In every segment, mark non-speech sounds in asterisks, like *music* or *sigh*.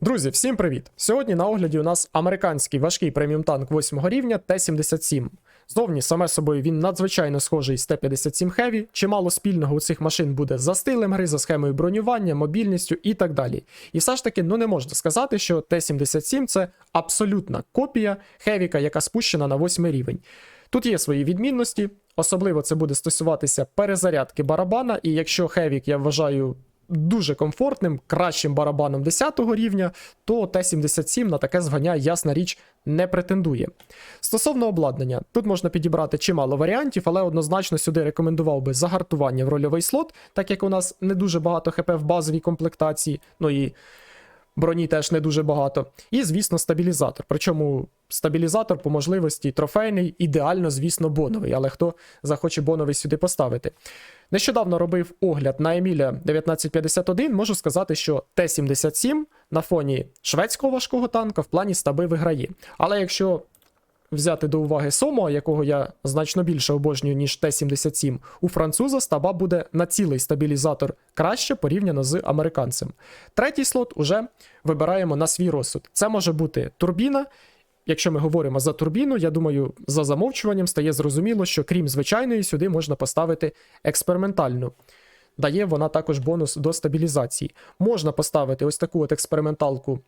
Друзі, всім привіт! Сьогодні на огляді у нас американський важкий преміум танк 8 рівня Т-77. Зовні саме собою він надзвичайно схожий з Т-57 Heavy, чимало спільного у цих машин буде за стилем гри, за схемою бронювання, мобільністю і так далі. І все ж таки, ну не можна сказати, що Т-77 це абсолютна копія Хевіка, яка спущена на 8 рівень. Тут є свої відмінності, особливо це буде стосуватися перезарядки барабана, і якщо Хевік, я вважаю, дуже комфортним, кращим барабаном 10 рівня, то Т-77 на таке звання, ясна річ, не претендує. Стосовно обладнання, тут можна підібрати чимало варіантів, але однозначно сюди рекомендував би загартування в рольовий слот, так як у нас не дуже багато ХП в базовій комплектації, ну і броні теж не дуже багато. І, звісно, стабілізатор. Причому стабілізатор по можливості трофейний, ідеально, звісно, боновий, але хто захоче боновий сюди поставити. Нещодавно робив огляд на Еміля 1951. Можу сказати, що Т-77 на фоні шведського важкого танка в плані стаби виграє. Але якщо взяти до уваги Сомо, якого я значно більше обожнюю, ніж Т-77, у француза стаба буде на цілий стабілізатор краще порівняно з американцем. Третій слот уже вибираємо на свій розсуд. Це може бути турбіна. Якщо ми говоримо за турбіну, я думаю, за замовчуванням стає зрозуміло, що крім звичайної, сюди можна поставити експериментальну. Дає вона також бонус до стабілізації. Можна поставити ось таку от експерименталку.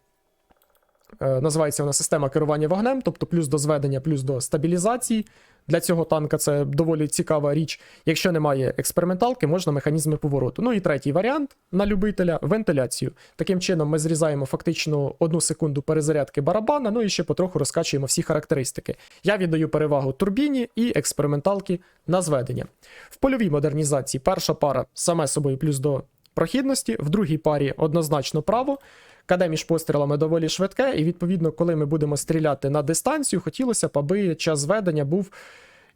Е, Називається вона система керування вогнем, тобто плюс до зведення, плюс до стабілізації. Для цього танка це доволі цікава річ. Якщо немає експерименталки, можна механізми повороту. Ну і третій варіант на любителя вентиляцію. Таким чином, ми зрізаємо фактично одну секунду перезарядки барабана, ну і ще потроху розкачуємо всі характеристики. Я віддаю перевагу турбіні і експерименталки на зведення. В польовій модернізації перша пара саме собою плюс до прохідності, в другій парі однозначно право. КД між пострілами доволі швидке, і відповідно, коли ми будемо стріляти на дистанцію, хотілося б, аби час зведення був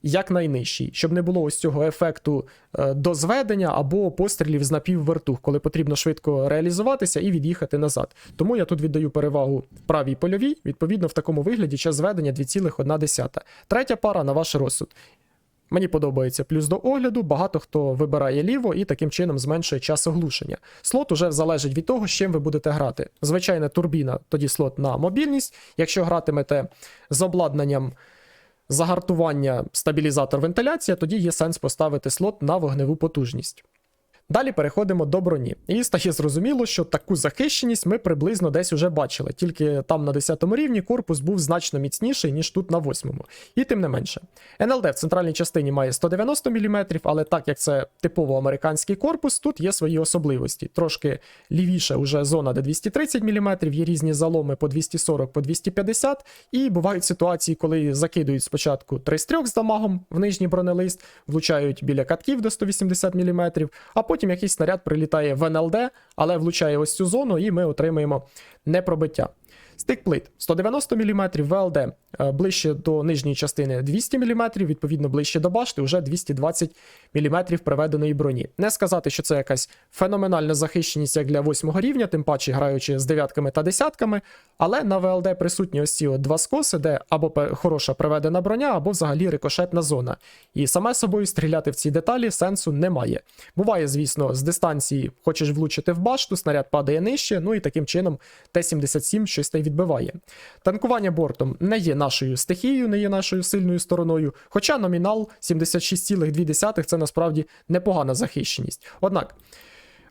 якнайнижчий, щоб не було ось цього ефекту е, дозведення або пострілів з напіввертух, коли потрібно швидко реалізуватися і від'їхати назад. Тому я тут віддаю перевагу правій польовій, відповідно, в такому вигляді час зведення 2,1. Третя пара на ваш розсуд. Мені подобається плюс до огляду, багато хто вибирає ліво і таким чином зменшує час оглушення. Слот уже залежить від того, з чим ви будете грати. Звичайна турбіна, тоді слот на мобільність. Якщо гратимете з обладнанням загартування стабілізатор вентиляція, тоді є сенс поставити слот на вогневу потужність. Далі переходимо до броні. І стає зрозуміло, що таку захищеність ми приблизно десь уже бачили, тільки там на 10 рівні корпус був значно міцніший, ніж тут на 8. І тим не менше. НЛД в центральній частині має 190 мм, але так як це типово американський корпус, тут є свої особливості. Трошки лівіше уже зона, де 230 мм, є різні заломи по 240, по 250, і бувають ситуації, коли закидують спочатку 3 з 3 з дамагом в нижній бронелист, влучають біля катків до 180 мм, а потім якийсь снаряд прилітає в НЛД, але влучає ось цю зону, і ми отримаємо непробиття. Стик плит 190 мм, ВЛД е, ближче до нижньої частини 200 мм, відповідно ближче до башти, вже 220 мм приведеної броні. Не сказати, що це якась феноменальна захищеність як для 8 рівня, тим паче граючи з дев'ятками та десятками, але на ВЛД присутні ось ці два скоси, де або хороша приведена броня, або взагалі рикошетна зона. І саме собою стріляти в ці деталі сенсу немає. Буває, звісно, з дистанції хочеш влучити в башту, снаряд падає нижче, ну і таким чином Т-77 щось та відбиває. Танкування бортом не є нашою стихією, не є нашою сильною стороною, хоча номінал 76,2 це насправді непогана захищеність. Однак.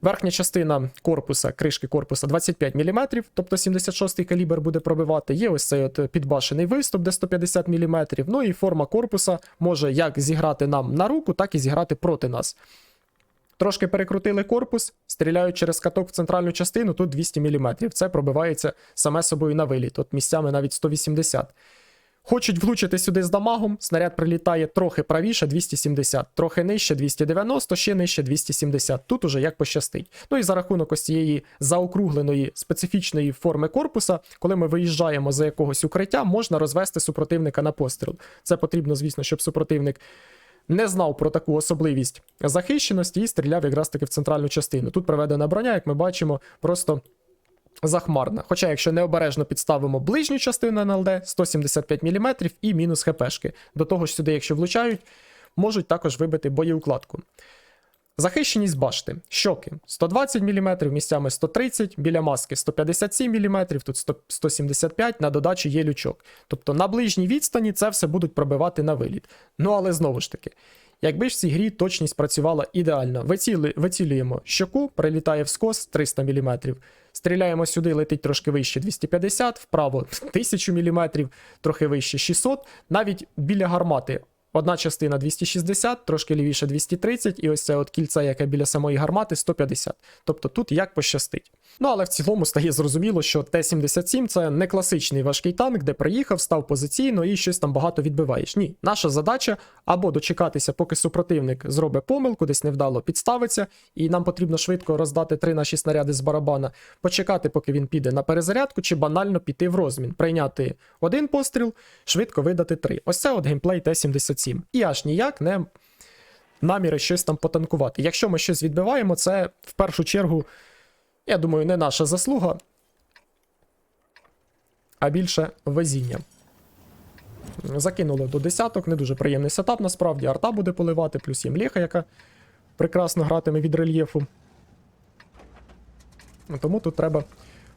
Верхня частина корпуса, кришки корпуса 25 мм, тобто 76-й калібр буде пробивати. Є ось цей от підбашений виступ, де 150 мм. Ну і форма корпуса може як зіграти нам на руку, так і зіграти проти нас. Трошки перекрутили корпус, стріляють через каток в центральну частину, тут 200 мм. Це пробивається саме собою на виліт, от місцями навіть 180. Хочуть влучити сюди з дамагом, снаряд прилітає трохи правіше 270, трохи нижче 290, ще нижче 270. Тут уже як пощастить. Ну і за рахунок ось цієї заокругленої специфічної форми корпуса, коли ми виїжджаємо за якогось укриття, можна розвести супротивника на постріл. Це потрібно, звісно, щоб супротивник не знав про таку особливість захищеності і стріляв якраз таки в центральну частину. Тут проведена броня, як ми бачимо, просто захмарна. Хоча, якщо необережно підставимо ближню частину НЛД 175 мм і мінус хпшки. До того ж, сюди, якщо влучають, можуть також вибити боєукладку. Захищеність башти. Щоки 120 мм, місцями 130 біля маски 157 мм, тут 100 175 на додачу є лючок. Тобто на ближній відстані це все будуть пробивати на виліт. Ну але знову ж таки, якби ж в цій грі точність працювала ідеально. Виціли, вицілюємо щоку, прилітає в скос 300 мм. Стріляємо сюди, летить трошки вище 250, вправо 1000 мм, трохи вище 600, навіть біля гармати Одна частина 260, трошки лівіше 230, і ось це от кільце, яке біля самої гармати, 150. Тобто тут як пощастить. Ну але в цілому стає зрозуміло, що Т-77 це не класичний важкий танк, де приїхав, став позиційно і щось там багато відбиваєш. Ні, наша задача або дочекатися, поки супротивник зробить помилку, десь невдало підставиться, і нам потрібно швидко роздати три наші снаряди з барабана, почекати, поки він піде на перезарядку, чи банально піти в розмін, прийняти один постріл, швидко видати три. Ось це от геймплей Т-77. І аж ніяк не наміри щось там потанкувати. Якщо ми щось відбиваємо, це в першу чергу, я думаю, не наша заслуга, а більше везіння. Закинули до десяток, не дуже приємний сетап, насправді. Арта буде поливати, плюс є млєха, яка прекрасно гратиме від рельєфу. Тому тут треба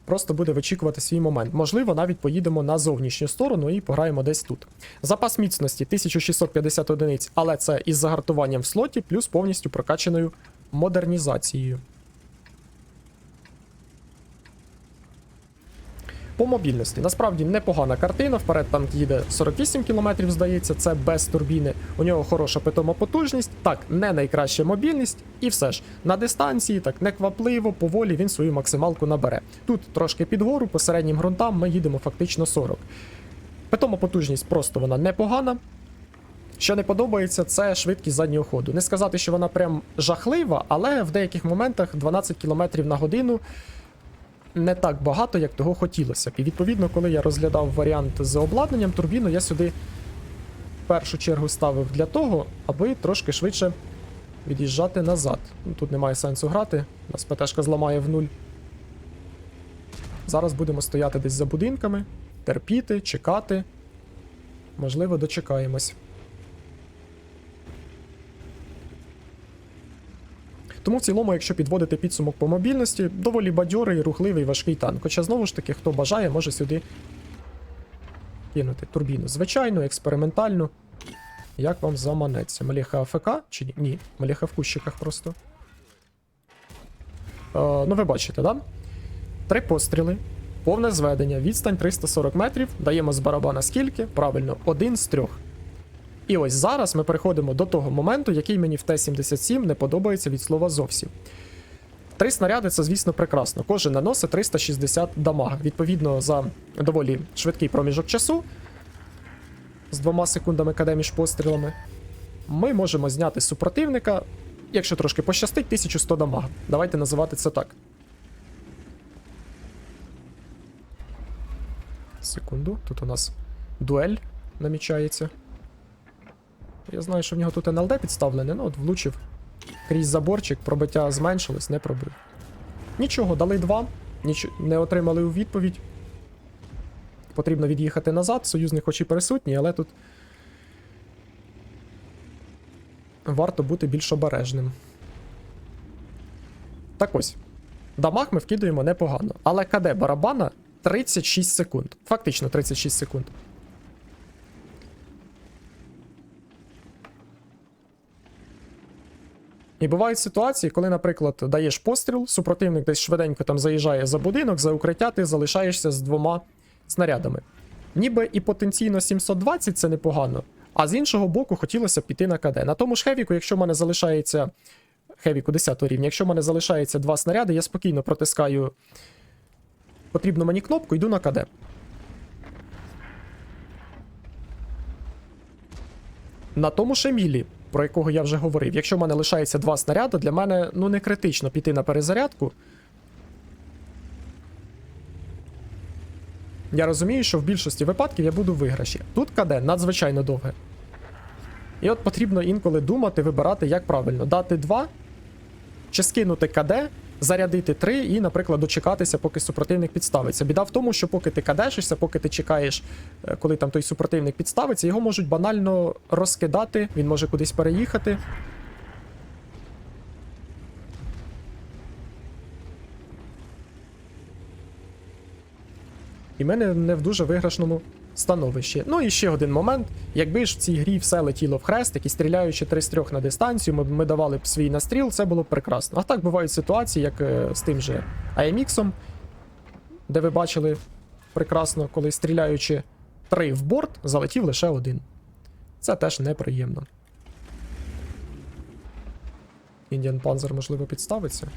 просто буде вичікувати свій момент. Можливо, навіть поїдемо на зовнішню сторону і пограємо десь тут. Запас міцності 1650 одиниць, але це із загартуванням в слоті, плюс повністю прокачаною модернізацією. По мобільності насправді непогана картина. Вперед танк їде 48 км, здається, це без турбіни. У нього хороша питома потужність. Так, не найкраща мобільність, і все ж на дистанції, так неквапливо, поволі він свою максималку набере. Тут трошки під гору, по середнім ґрунтам ми їдемо фактично 40. Питома потужність просто вона непогана. Що не подобається, це швидкість заднього ходу. Не сказати, що вона прям жахлива, але в деяких моментах 12 км на годину не так багато, як того хотілося б. І відповідно, коли я розглядав варіант з обладнанням турбіну, я сюди в першу чергу ставив для того, аби трошки швидше від'їжджати назад. Ну, Тут немає сенсу грати, нас ПТшка зламає в нуль. Зараз будемо стояти десь за будинками, терпіти, чекати. Можливо, дочекаємось. Тому в цілому, якщо підводити підсумок по мобільності, доволі бадьорий, рухливий, важкий танк. Хоча знову ж таки, хто бажає, може сюди кинути турбіну. Звичайно, експериментальну. Як вам заманеться? Маліха АФК чи ні? Ні, Маліха в кущиках просто. Е, ну, ви бачите, да? Три постріли, повне зведення, відстань 340 метрів. Даємо з барабана скільки? Правильно, один з трьох. І ось зараз ми переходимо до того моменту, який мені в Т-77 не подобається від слова зовсім. Три снаряди це, звісно, прекрасно. Кожен наносить 360 дамага. Відповідно, за доволі швидкий проміжок часу з двома секундами КД між пострілами. Ми можемо зняти супротивника, якщо трошки пощастить, 1100 дамага. Давайте називати це так. Секунду, тут у нас дуель намічається. Я знаю, що в нього тут НЛД підставлене, ну от влучив крізь заборчик, пробиття зменшилось, не пробив. Нічого, дали два, ніч... не отримали у відповідь. Потрібно від'їхати назад, союзник хоч і присутній, але тут варто бути більш обережним. Так ось. Дамаг ми вкидуємо непогано. Але КД барабана 36 секунд. Фактично 36 секунд. І бувають ситуації, коли, наприклад, даєш постріл, супротивник десь швиденько там заїжджає за будинок, за укриття, ти залишаєшся з двома снарядами. Ніби і потенційно 720 це непогано, а з іншого боку, хотілося піти на КД. На тому ж Хевіку, якщо в мене залишається. Хевіку 10 рівня, якщо в мене залишається два снаряди, я спокійно протискаю потрібну мені кнопку, йду на КД. На тому ж Емілі, про якого я вже говорив, якщо в мене лишається два снаряди, для мене ну не критично піти на перезарядку. Я розумію, що в більшості випадків я буду в виграші. Тут КД надзвичайно довге. І от потрібно інколи думати, вибирати, як правильно: дати 2, чи скинути КД, зарядити три і, наприклад, дочекатися, поки супротивник підставиться. Біда в тому, що поки ти кадешишся, поки ти чекаєш, е, коли там той супротивник підставиться, його можуть банально розкидати, він може кудись переїхати. І мене не в дуже виграшному становищі. Ну і ще один момент. Якби ж в цій грі все летіло в хрестик і стріляючи 3 з 3 на дистанцію, ми, ми давали б свій настріл, це було б прекрасно. А так бувають ситуації, як е, з тим же AMX, де ви бачили прекрасно, коли стріляючи 3 в борт, залетів лише один. Це теж неприємно. Індіан Panzer, можливо, підставиться.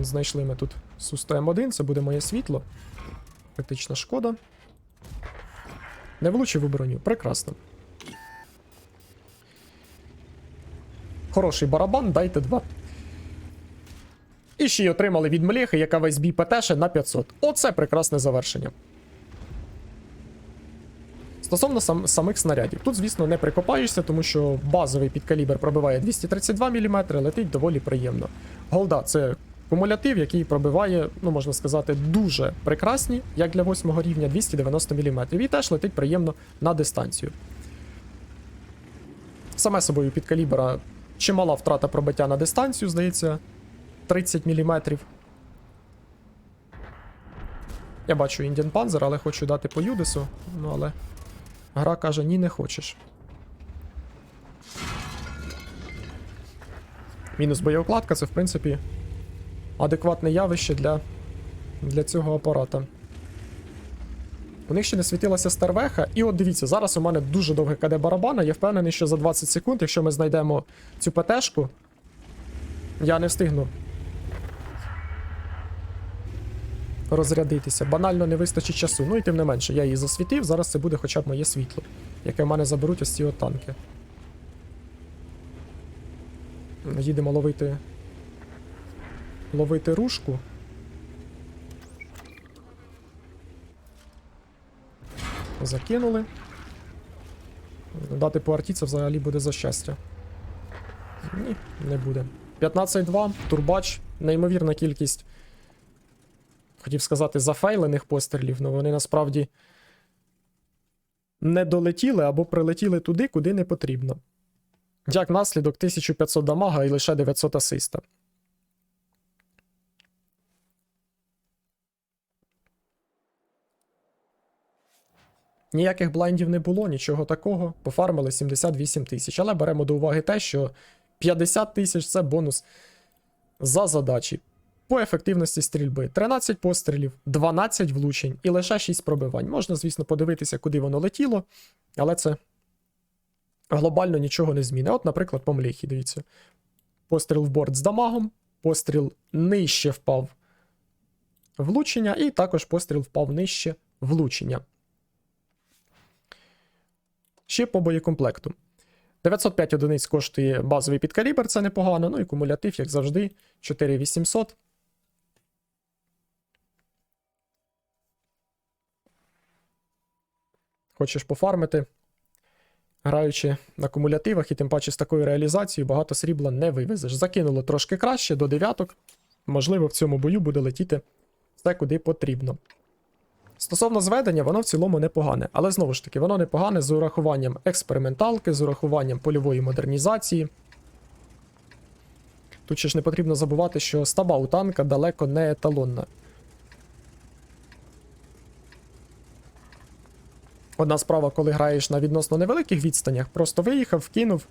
Знайшли ми тут Су-100 М1, це буде моє світло. Критична шкода. Не влучив у броню. Прекрасно. Хороший барабан, дайте два. І ще й отримали від Млєхи, яка весь бій ПТше на 500. Оце прекрасне завершення. Стосовно сам, самих снарядів, тут, звісно, не прикопаєшся, тому що базовий підкалібр пробиває 232 мм, летить доволі приємно. Голда це кумулятив, який пробиває, ну можна сказати, дуже прекрасні, як для 8 рівня 290 мм. І теж летить приємно на дистанцію. Саме собою підкалібра чимала втрата пробиття на дистанцію, здається, 30 мм. Я бачу Індіан Panzer, але хочу дати по Юдису. Ну але. Гра каже, ні, не хочеш. Мінус боєукладка це, в принципі, адекватне явище для, для цього апарата. У них ще не світилася стервеха, і от дивіться, зараз у мене дуже довге КД барабана. Я впевнений, що за 20 секунд, якщо ми знайдемо цю ПТшку, я не встигну розрядитися. Банально не вистачить часу. Ну і тим не менше, я її засвітив, зараз це буде хоча б моє світло, яке в мене заберуть ось ці от танки. Їдемо ловити. Ловити рушку. Закинули. Дати по арті це взагалі буде за щастя. Ні, не буде. 15-2, турбач, неймовірна кількість хотів сказати, зафейлених пострілів, але вони насправді не долетіли або прилетіли туди, куди не потрібно. Як наслідок 1500 дамага і лише 900 асиста. Ніяких блайндів не було, нічого такого. Пофармили 78 тисяч. Але беремо до уваги те, що 50 тисяч це бонус за задачі. По ефективності стрільби 13 пострілів, 12 влучень і лише 6 пробивань. Можна, звісно, подивитися, куди воно летіло, але це глобально нічого не змінить. От, наприклад, по мліхі, дивіться. Постріл в борт з дамагом, постріл нижче впав влучення, і також постріл впав нижче влучення. Ще по боєкомплекту. 905 одиниць коштує базовий підкалібр, це непогано. Ну і кумулятив, як завжди, 4800. Хочеш пофармити, граючи на кумулятивах, і тим паче з такою реалізацією багато срібла не вивезеш. Закинуло трошки краще до дев'яток. Можливо, в цьому бою буде летіти все куди потрібно. Стосовно зведення, воно в цілому непогане, але знову ж таки, воно непогане з урахуванням експерименталки, з урахуванням польової модернізації. Тут ще ж не потрібно забувати, що стаба у танка далеко не еталонна. Одна справа, коли граєш на відносно невеликих відстанях, просто виїхав, вкинув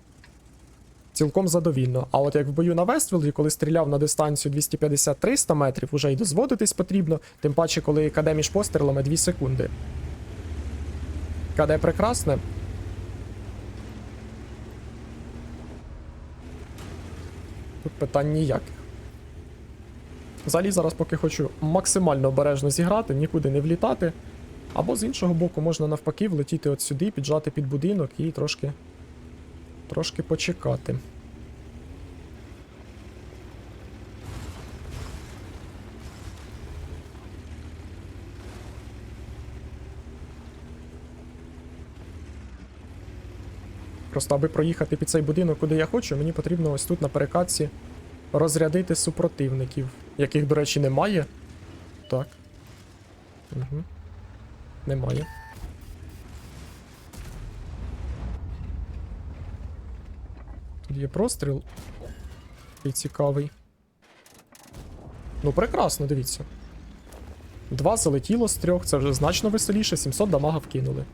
цілком задовільно. А от як в бою на Вествілді, коли стріляв на дистанцію 250-300 метрів, уже й дозводитись потрібно, тим паче, коли КД між пострілами 2 секунди. КД прекрасне. Тут питань ніяких. Взагалі зараз поки хочу максимально обережно зіграти, нікуди не влітати. Або з іншого боку, можна навпаки влетіти от сюди, піджати під будинок і трошки. Трошки почекати. Просто аби проїхати під цей будинок, куди я хочу, мені потрібно ось тут на перекатці розрядити супротивників, яких, до речі, немає. Так. Угу. Немає. Є простріл. І цікавий. Ну, прекрасно, дивіться. Два залетіло з трьох, це вже значно веселіше, 700 дамага вкинули.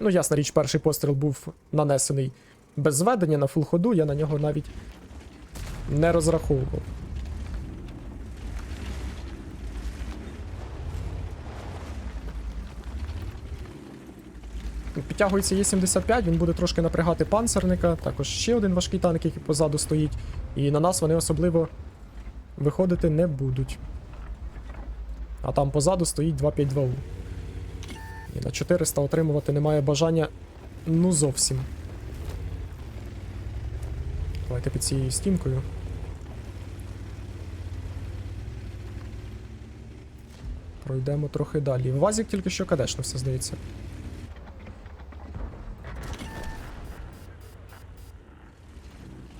Ну, ясна річ, перший постріл був нанесений без зведення на фулл ходу, я на нього навіть не розраховував. Підтягується Є75, він буде трошки напрягати панцерника. Також ще один важкий танк, який позаду стоїть. І на нас вони особливо виходити не будуть. А там позаду стоїть 252У. І на 400 отримувати немає бажання ну зовсім. Давайте під цією стінкою. Пройдемо трохи далі. Вазік тільки що кадешнився, здається.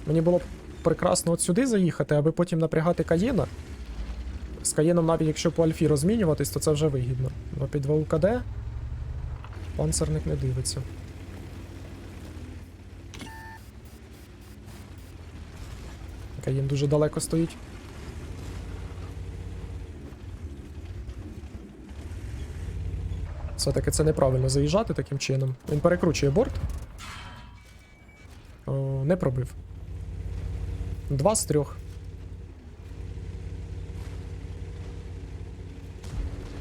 Мені було б прекрасно от сюди заїхати, аби потім напрягати Каєна. З Каєном навіть якщо по Альфі розмінюватись, то це вже вигідно. 252 УКД. Панцерник не дивиться. Каєн дуже далеко стоїть. Все-таки це неправильно заїжджати таким чином. Він перекручує борт. О, не пробив. Два з трьох.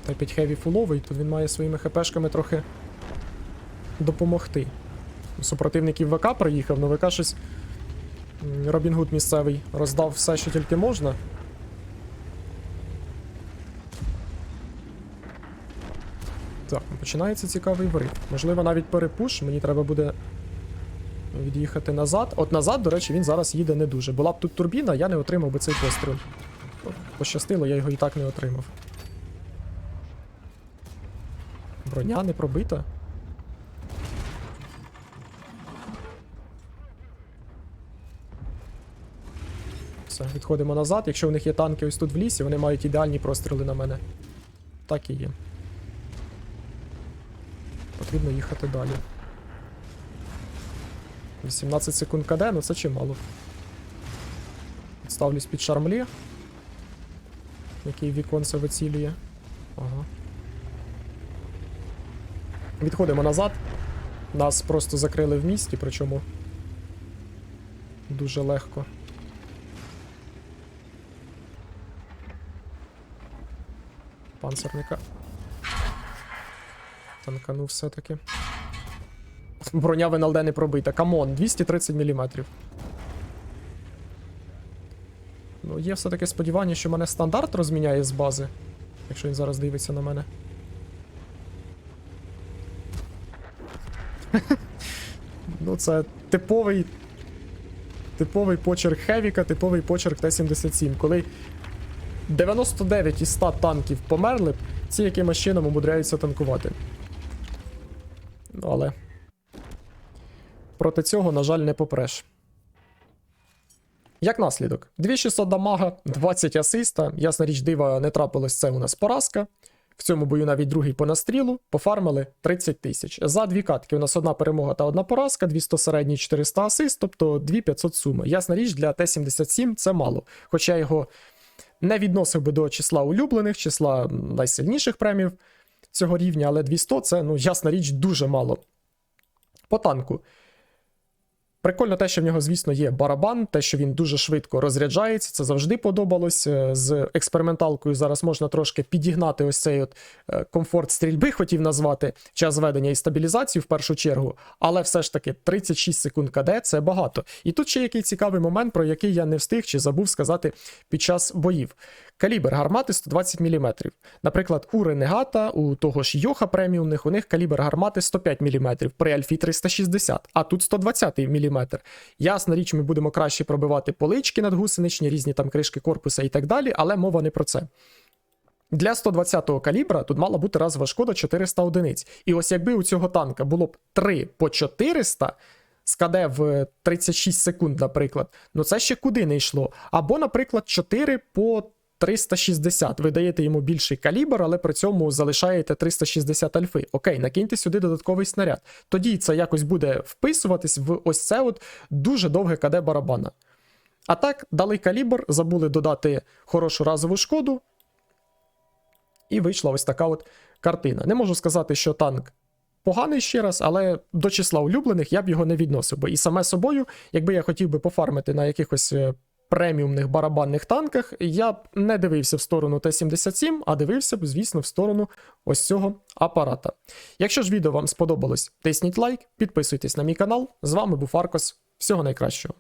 Та 5 хеві фуловий, то він має своїми хпшками трохи допомогти. Супротивників ВК приїхав, але ВК щось. м, Робін Гуд місцевий роздав все, що тільки можна. Так, починається цікавий врив. Можливо, навіть перепуш. Мені треба буде від'їхати назад. От назад, до речі, він зараз їде не дуже. Була б тут турбіна, я не отримав би цей постріл. Пощастило, я його і так не отримав. Броня не пробита. Все, відходимо назад. Якщо в них є танки ось тут в лісі, вони мають ідеальні простріли на мене. Так і є. Потрібно їхати далі. 18 секунд КД, ну це чимало. Ставлюсь під шармлі. Який віконце вицілює. Ага. Відходимо назад. Нас просто закрили в місті, причому дуже легко. Панцерника. Танканув все-таки. Броня в НЛД не пробита. Камон, 230 мм. Ну, є все-таки сподівання, що мене стандарт розміняє з бази. Якщо він зараз дивиться на мене. *laughs* ну, це типовий. Типовий почерк Хевіка, типовий почерк Т-77. Коли 99 із 100 танків померли, ці якимось чином умудряються танкувати. Ну, але. Проти цього, на жаль, не попреш. Як наслідок, 2600 дамага, 20 асиста. Ясна річ дива, не трапилось це у нас поразка. В цьому бою навіть другий по настрілу, пофармили 30 тисяч. За дві катки у нас одна перемога та одна поразка, 200 середній, 400 асист, тобто 2500 суми. Ясна річ, для Т-77 це мало. Хоча його не відносив би до числа улюблених, числа найсильніших премів цього рівня, але 200 це, ну, ясна річ, дуже мало. По танку. Прикольно те, що в нього, звісно, є барабан, те, що він дуже швидко розряджається, це завжди подобалось. Е, З експерименталкою зараз можна трошки підігнати ось цей от е, комфорт стрільби, хотів назвати, час ведення і стабілізацію в першу чергу. Але все ж таки 36 секунд КД це багато. І тут ще який цікавий момент, про який я не встиг чи забув сказати під час боїв. Калібр гармати 120 мм. Наприклад, у Ренегата, у того ж Йоха преміумних, у них калібр гармати 105 мм, при Альфі 360, а тут 120 мм. Ясна річ, ми будемо краще пробивати полички надгусеничні, різні там кришки корпуса і так далі, але мова не про це. Для 120-го калібра тут мала бути разова шкода 400 одиниць. І ось якби у цього танка було б 3 по 400, з КД в 36 секунд, наприклад, ну це ще куди не йшло. Або, наприклад, 4 по 360. Ви даєте йому більший калібр, але при цьому залишаєте 360 альфи. Окей, накиньте сюди додатковий снаряд. Тоді це якось буде вписуватись в ось це от дуже довге КД барабана. А так, дали калібр, забули додати хорошу разову шкоду. І вийшла ось така от картина. Не можу сказати, що танк поганий ще раз, але до числа улюблених я б його не відносив би. І саме собою, якби я хотів би пофармити на якихось е, преміумних барабанних танках, я б не дивився в сторону Т-77, а дивився б, звісно, в сторону ось цього апарата. Якщо ж відео вам сподобалось, тисніть лайк, підписуйтесь на мій канал. З вами був Аркос. Всього найкращого.